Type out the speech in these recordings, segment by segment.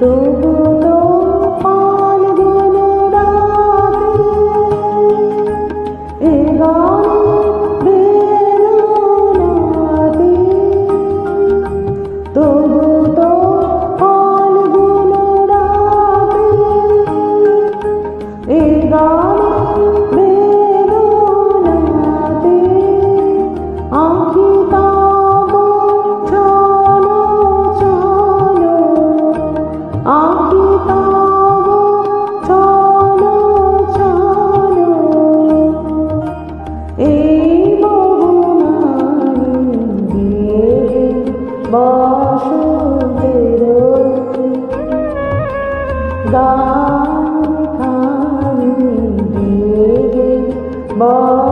তবু গান খানি দিয়ে বসন্তের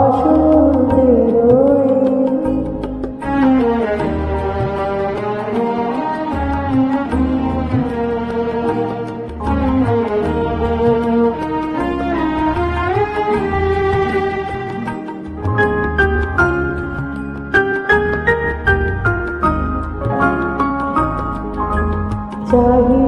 चाहिए